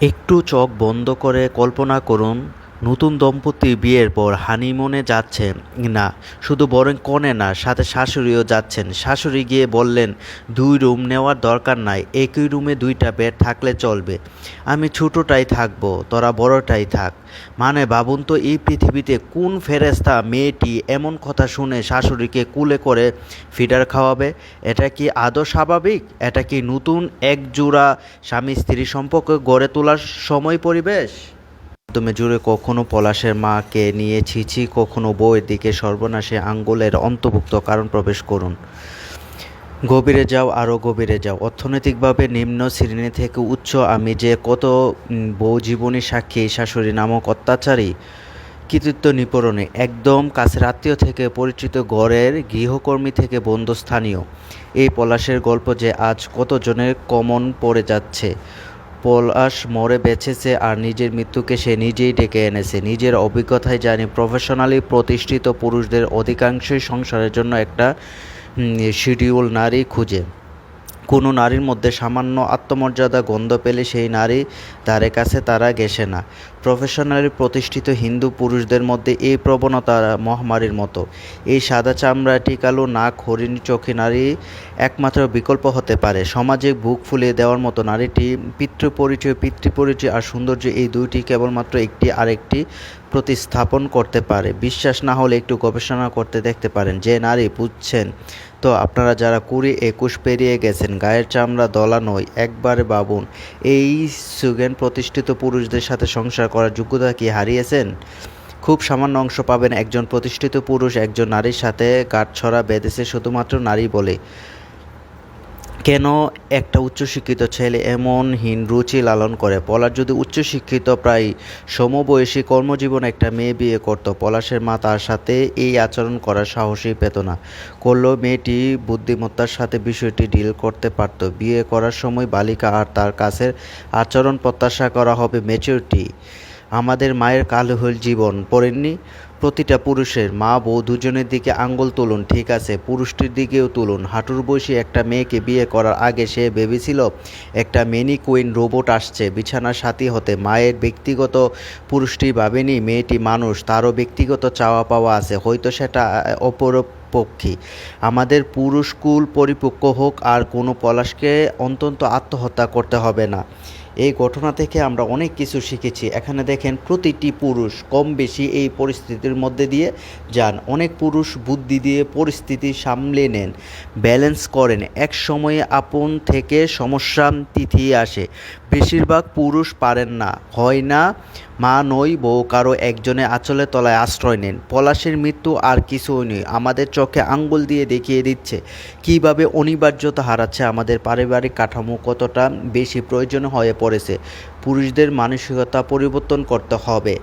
একটু চোখ বন্ধ করে কল্পনা করুন নতুন দম্পতি বিয়ের পর হানিমুনে যাচ্ছেন না, শুধু বরং কনে না, সাথে শাশুড়িও যাচ্ছেন। শাশুড়ি গিয়ে বললেন, দুই রুম নেওয়ার দরকার নাই, একই রুমে দুইটা বেড থাকলে চলবে। আমি ছোটোটাই থাকব, তোরা বড়টাই থাক। মানে ভাবুন তো, এই পৃথিবীতে কোন ফেরেস্তা মেয়েটি এমন কথা শুনে শাশুড়িকে কুলে করে ফিডার খাওয়াবে? এটা কি আদৌ স্বাভাবিক? এটা কি নতুন এক জোড়া স্বামী স্ত্রী সম্পর্ক গড়ে তোলার সময় পরিবেশ? মাধ্যমে জুড়ে কখনো পলাশের মাকে নিয়ে ছিছি, কখনো বউয়ের দিকে সর্বনাশে আঙ্গুলের অন্তর্ভুক্ত কারণ প্রবেশ করুন। গভীরে যাও আরও গভীরে যাও। অর্থনৈতিকভাবে নিম্ন শ্রেণি থেকে উচ্চ, আমি যে কত বউ জীবনী সাক্ষী, শাশুড়ি নামক অত্যাচারী, কৃতিত্ব নিপরণে, একদম কাছের আত্মীয় থেকে পরিচিত গড়ের গৃহকর্মী থেকে বন্ধুস্থানীয়। এই পলাশের গল্প যে আজ কতজনের কমন পড়ে যাচ্ছে পলাশ মরে বেঁচেছে আর নিজের মৃত্যুকে সে নিজেই ডেকে এনেছে। নিজের অভিজ্ঞতায় জানি প্রফেশনালি প্রতিষ্ঠিত পুরুষদের অধিকাংশই সংসারের জন্য একটা শিডিউল নারী খুঁজে। কোনো নারীর মধ্যে সামান্য আত্মমর্যাদা, গন্ধ পেলে সেই নারী তারে কাছে তারা গেছে না। প্রফেশনালি প্রতিষ্ঠিত হিন্দু পুরুষদের মধ্যে এই প্রবণতা মহামারীর মতো। এই সাদা চামড়া, টিকালো নাক, হরিণ চোখে নারী একমাত্র বিকল্প হতে পারে। সমাজে বুক ফুলিয়ে দেওয়ার মতো নারীটি পিতৃপরিচয় পিতৃপরিচয় আর সৌন্দর্য এই দুইটি কেবলমাত্র একটি আরেকটি প্রতিস্থাপন করতে পারে। বিশ্বাস না হলে একটু গবেষণা করতে দেখতে পারেন। যে নারী, বুঝছেন? তো আপনারা যারা কুড়ি একুশ পেরিয়ে গেছেন, গায়ের চামড়া দলা নয় একবারে বাবুন, এই সুগেন প্রতিষ্ঠিত পুরুষদের সাথে সংসার করার যোগ্যতা কি হারিয়েছেন? খুব সামান্য অংশ পাবেন। একজন প্রতিষ্ঠিত পুরুষ একজন নারীর সাথে গাঁটছড়া বেঁধেছে শুধুমাত্র নারী বলে। কেন একটা উচ্চশিক্ষিত ছেলে এমন হীন রুচি লালন করে? পলাশ যদি উচ্চশিক্ষিত, প্রায় সমবয়সী, কর্মজীবন একটা মেয়ে বিয়ে করত, পলাশের মা তার সাথে এই আচরণ করার সাহসই পেত না। করলেও মেয়েটি বুদ্ধিমত্তার সাথে বিষয়টি ডিল করতে পারত। বিয়ে করার সময় বালিকা আর তার কাছের আচরণ প্রত্যাশা করা হবে ম্যাচিউরিটি আমাদের মায়ের কালহল জীবন পড়েননি। প্রতিটা পুরুষের মা বউ দুজনের দিকে আঙ্গুল তুলুন, ঠিক আছে। পুরুষটির দিকেও তুলুন। হাঁটুর বয়সী একটা মেয়েকে বিয়ে করার আগে সে ভেবেছিল, একটা মেনি কুইন রোবট আসছে, বিছানার সাথী হতে। মায়ের ব্যক্তিগত পুরুষটি ভাবেনি, মেয়েটি মানুষ, তারও ব্যক্তিগত চাওয়া পাওয়া আছে, হয়তো সেটা অপরপক্ষী আমাদের পুরুষকুল পরিপক্ক হোক, আর কোনো পলাশকে অন্তত আত্মহত্যা করতে হবে না। এই ঘটনা থেকে আমরা অনেক কিছু শিখেছি। এখানে দেখেন প্রতিটি পুরুষ কম বেশি এই পরিস্থিতির মধ্যে দিয়ে যান। অনেক পুরুষ বুদ্ধি দিয়ে পরিস্থিতি সামলে নেন, ব্যালেন্স করেন। এক সময়ে আপন থেকে সমস্যা তিথি আসে। বেশিরভাগ পুরুষ পারেন না। হয় না, মা নই, বউ কারও একজনে আঁচলে তলায় আশ্রয় নেন। পলাশের মৃত্যু আর কিছুই নেই আমাদের চোখে আঙ্গুল দিয়ে দেখিয়ে দিচ্ছে। কীভাবে অনিবার্যতা হারাচ্ছে আমাদের পারিবারিক কাঠামো কতটা বেশি প্রয়োজন হয়ে পড়েছে। পুরুষদের মানসিকতা পরিবর্তন করতে হবে।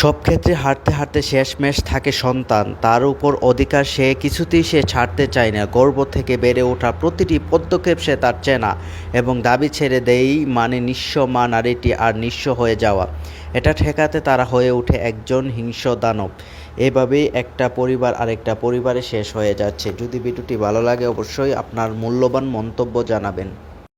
সব ক্ষেত্রে হাঁটতে হাঁটতে শেষমেশ থাকে সন্তান। তার উপর অধিকার সে কিছুতেই সে ছাড়তে চায় না। গর্ব থেকে বেড়ে ওঠা প্রতিটি পদক্ষেপ সে তার চেনা এবং দাবি ছেড়ে দেই মানে নিঃস্ব মা নারীটি আর নিঃস্ব হয়ে যাওয়া। এটা ঠেকাতে তারা হয়ে ওঠে একজন হিংস্র দানব। এভাবেই একটা পরিবার আরেকটা পরিবারে শেষ হয়ে যাচ্ছে। যদি ভিডিওটি ভালো লাগে অবশ্যই আপনার মূল্যবান মন্তব্য জানাবেন।